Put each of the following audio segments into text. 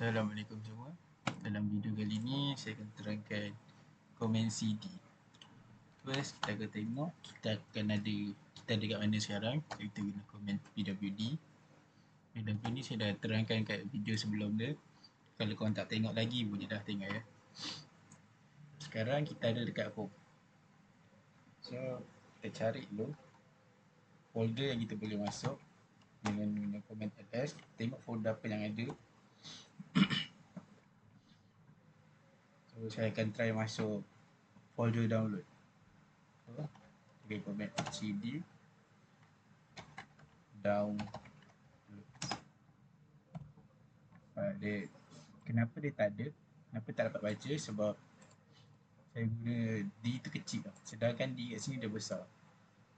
Assalamualaikum semua. Dalam video kali ini saya akan terangkan komen CD. First kita akan tengok kita akan ada kita ada kat mana sekarang. Kita guna komen PWD. PWD ni saya dah terangkan kat video sebelum dia. Kalau korang tak tengok lagi boleh dah tengok ya. Sekarang kita ada dekat home. So kita cari dulu folder yang kita boleh masuk dengan guna komen ls. Tengok folder apa yang ada so saya akan try masuk folder download. So okay, format cd uh, dia, kenapa dia tak ada? Kenapa tak dapat baca? Sebab saya guna D tu kecil lah. sedangkan D kat sini dia besar.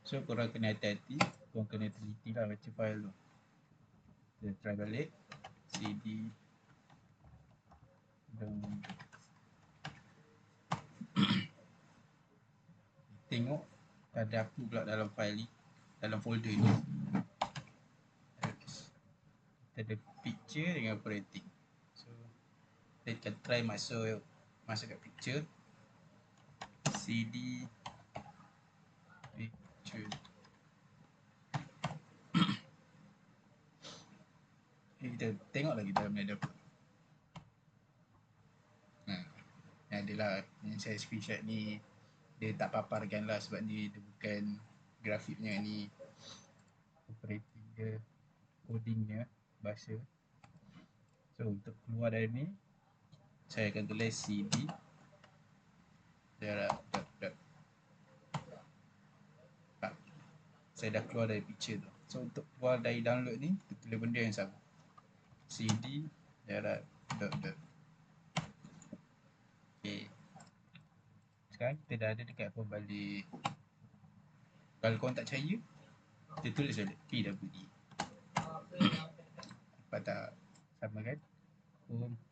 So korang kena hati-hati. Korang kena teliti lah baca file tu. Kita try balik. Cd tengok ada apa pula dalam file ni dalam folder ni. Kita ada picture dengan operating. So kita akan try masuk masuk kat picture. Cd picture. Kita tengok lagi dalam ni ada apa adalah yang saya screenshot ni dia tak paparkan lah sebab ni dia bukan grafiknya ni. Operating dia codingnya bahasa. So untuk keluar dari ni saya akan tulis cd darab dot dot tak. saya dah keluar dari picture tu. So untuk keluar dari download ni kita tulis benda yang sama. Cd darab dot dot Okay. Sekarang kita dah ada dekat apa balik. Kalau korang tak percaya, kita tulis balik PWD. Apa tak sama kan? Home.